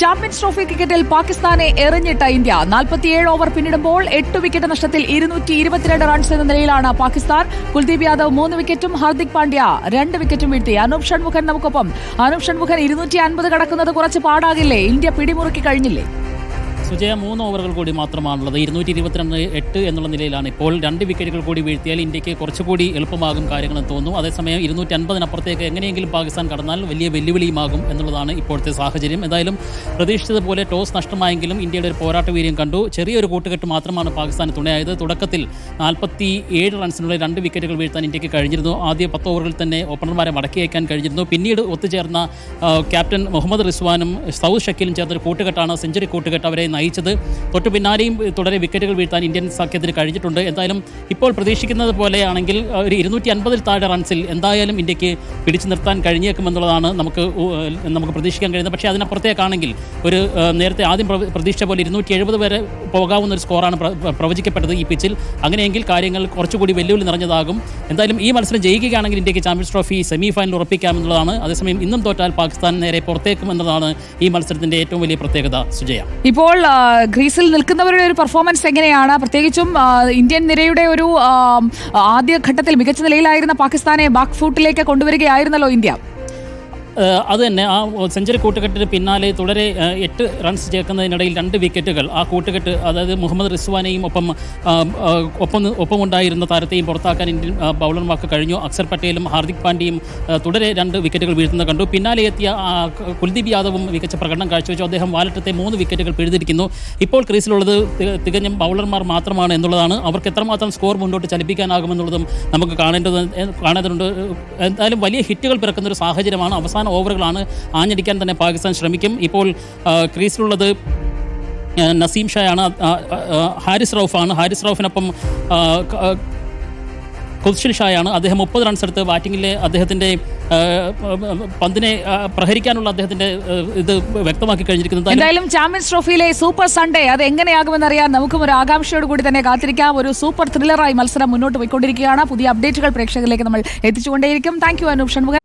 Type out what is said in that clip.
Champions trophy ക്രിക്കറ്റിൽ പാകിസ്ഥാനെ എറിഞ്ഞിട്ട India. നാൽപ്പത്തിയേഴ് ഓവർ പിന്നിടുമ്പോൾ എട്ട് വിക്കറ്റ് നഷ്ടത്തിൽ ഇരുന്നൂറ്റി ഇരുപത്തിരണ്ട് റൺസ് എന്ന നിലയിലാണ് പാകിസ്ഥാൻ. കുൽദീപ് യാദവ് മൂന്ന് വിക്കറ്റും ഹാർദിക് പാണ്ഡ്യ രണ്ട് വിക്കറ്റും വീഴ്ത്തി. അനൂപ് ഷൺമുഖൻ നമുക്കൊപ്പം. അനൂപ് ഷൺമുഖൻ ഇരുന്നൂറ്റി അൻപത് കടക്കുന്നത് കുറച്ച് പാടാകില്ലേ? ഇന്ത്യ പിടിമുറുക്കി കഴിഞ്ഞില്ലേ? സുജയ മൂന്ന് ഓവറുകൾ കൂടി മാത്രമാണുള്ളത്. ഇരുന്നൂറ്റി ഇരുപത്തിരണ്ട് എട്ട് എന്നുള്ള നിലയിലാണ് ഇപ്പോൾ രണ്ട് വിക്കറ്റുകൾ കൂടി വീഴ്ത്തിയാൽ ഇന്ത്യയ്ക്ക് കുറച്ചുകൂടി എളുപ്പമാകും കാര്യങ്ങളെന്ന് തോന്നുന്നു. അതേസമയം ഇരുന്നൂറ്റി അൻപതിനപ്പുറത്തേക്ക് എങ്ങനെയെങ്കിലും പാകിസ്ഥാൻ കടന്നാൽ വലിയ വെല്ലുവിളിയുമാകും എന്നുള്ളതാണ് ഇപ്പോഴത്തെ സാഹചര്യം. എന്തായാലും പ്രതീക്ഷിച്ചതുപോലെ ടോസ് നഷ്ടമായെങ്കിലും ഇന്ത്യയുടെ ഒരു പോരാട്ട വീര്യം കണ്ടു. ചെറിയൊരു കൂട്ടുകെട്ട് മാത്രമാണ് പാകിസ്ഥാന് തുണയായത്. തുടക്കത്തിൽ നാൽപ്പത്തി ഏഴ് റൺസിനുള്ളിൽ രണ്ട് വിക്കറ്റുകൾ വീഴ്ത്താൻ ഇന്ത്യയ്ക്ക് കഴിഞ്ഞിരുന്നു. ആദ്യ പത്ത് ഓവറുകളിൽ തന്നെ ഓപ്പണർമാരെ മടക്കി അയക്കാൻ കഴിഞ്ഞിരുന്നു. പിന്നീട് ഒത്തുചേർന്ന ക്യാപ്റ്റൻ മുഹമ്മദ് റിസ്വാനും സൗദ് ഷക്കീലും ചേർന്നൊരു കൂട്ടുകെട്ടാണ് സെഞ്ചുറി കൂട്ടുകെട്ട് അവരെ നയിച്ചത്. തൊട്ടു പിന്നാലെയും തുടരെ വിക്കറ്റുകൾ വീഴ്ത്താൻ ഇന്ത്യൻ സഖ്യത്തിന് കഴിഞ്ഞിട്ടുണ്ട്. എന്തായാലും ഇപ്പോൾ പ്രതീക്ഷിക്കുന്നത് പോലെയാണെങ്കിൽ ഒരു ഇരുന്നൂറ്റി അൻപതിൽ താഴെ റൺസിൽ എന്തായാലും ഇന്ത്യയ്ക്ക് പിടിച്ചു നിർത്താൻ കഴിഞ്ഞേക്കുമെന്നുള്ളതാണ് നമുക്ക് നമുക്ക് പ്രതീക്ഷിക്കാൻ കഴിയുന്നത്. പക്ഷേ അതിനപ്പുറത്തേക്കാണെങ്കിൽ ഒരു നേരത്തെ ആദ്യം പ്രതീക്ഷിച്ച പോലെ ഇരുന്നൂറ്റി എഴുപത് വരെ പോകാവുന്ന ഒരു സ്കോറാണ് പ്ര- പ്ര- പ്രവചിക്കപ്പെട്ടത് ഈ പിച്ചിൽ അങ്ങനെയെങ്കിൽ കാര്യങ്ങൾ കുറച്ചുകൂടി വെല്ലുവിളി നിറഞ്ഞതാകും. എന്തായാലും ഈ മത്സരം ജയിക്കുകയാണെങ്കിൽ ഇന്ത്യയ്ക്ക് ചാമ്പ്യൻസ് ട്രോഫി സെമി ഫൈനൽ ഉറപ്പിക്കാമെന്നുള്ളതാണ്. അതേസമയം ഇന്നും തോറ്റാൽ പാകിസ്ഥാൻ നേരെ പുറത്തേക്കും എന്നതാണ് ഈ മത്സരത്തിന്റെ ഏറ്റവും വലിയ പ്രത്യേകത. സുജയ. ഇപ്പോൾ ഗ്രീസിൽ നിൽക്കുന്നവരുടെ ഒരു പെർഫോമൻസ് എങ്ങനെയാണ്? പ്രത്യേകിച്ചും ഇന്ത്യൻ നിരയുടെ ഒരു ആദ്യഘട്ടത്തിൽ ആദ്യ ഘട്ടത്തിൽ മികച്ച നിലയിലായിരുന്ന പാകിസ്ഥാനെ ബാക്ക് ഫൂട്ടിലേക്ക് കൊണ്ടുവരികയായിരുന്നല്ലോ ഇന്ത്യ. അത് തന്നെ. ആ സെഞ്ചുറി കൂട്ടുകെട്ടിന് പിന്നാലെ തുടരെ എട്ട് റൺസ് ചേർക്കുന്നതിനിടയിൽ രണ്ട് വിക്കറ്റുകൾ ആ കൂട്ടുകെട്ട് അതായത് മുഹമ്മദ് റിസ്വാനെയും ഒപ്പം ഒപ്പം ഒപ്പമുണ്ടായിരുന്ന താരത്തെയും പുറത്താക്കാൻ ഇന്ത്യൻ ബൗളർമാർക്ക് കഴിഞ്ഞു. അക്സർ പട്ടേലും ഹാർദിക് പാണ്ഡ്യയും തുടരെ രണ്ട് വിക്കറ്റുകൾ വീഴ്ത്തുന്നത് കണ്ടു. പിന്നാലെ എത്തിയ കുൽദീപ് യാദവും മികച്ച പ്രകടനം കാഴ്ചവെച്ചു. അദ്ദേഹം വാലറ്റത്തെ മൂന്ന് വിക്കറ്റുകൾ പിഴുതിരിക്കുന്നു. ഇപ്പോൾ ക്രീസിലുള്ളത് തികഞ്ഞ ബൗളർമാർ മാത്രമാണ് എന്നുള്ളതാണ്. അവർക്ക് എത്രമാത്രം സ്കോർ മുന്നോട്ട് ചലിപ്പിക്കാനാകുമെന്നുള്ളതും നമുക്ക് കാണേണ്ടത് കാണേണ്ടതുണ്ട്. എന്തായാലും വലിയ ഹിറ്റുകൾ പിറക്കുന്ന ഒരു സാഹചര്യമാണ് അവസാന ഓവറുകളാണ് ആഞ്ഞടിക്കാൻ തന്നെ പാകിസ്ഥാൻ ശ്രമിക്കും. ഇപ്പോൾ ക്രീസിലുള്ളത് നസീം ഷായാണ് ഹാരിസ് റൌഫാണ്. ഹാരിസ് റൌഫിനൊപ്പം കുൽഷിൽ ഷായാണ്. അദ്ദേഹം മുപ്പത് റൺസ് എടുത്ത് ബാറ്റിങ്ങിലെ അദ്ദേഹത്തിന്റെ പന്തിനെ പ്രഹരിക്കാനുള്ള അദ്ദേഹത്തിന്റെ ഇത് വ്യക്തമാക്കി കഴിഞ്ഞിരിക്കുന്നത് എന്തായാലും എന്തായാലും ചാമ്പ്യൻസ് ട്രോഫിയിലെ സൂപ്പർ സൺഡേ അത് എങ്ങനെയാകുമെന്നറിയാൻ നമുക്കും ഒരു ആകാംക്ഷയോട് കൂടി തന്നെ കാത്തിരിക്കാം. ഒരു സൂപ്പർ ത്രില്ലറായി മത്സരം മുന്നോട്ട് പോയിക്കൊണ്ടിരിക്കുകയാണ്. പുതിയ അപ്ഡേറ്റുകൾ പ്രേക്ഷകരിലേക്ക് നമ്മൾ എത്തിച്ചുകൊണ്ടേയിരിക്കും. Thank you Anoop Shanmukhan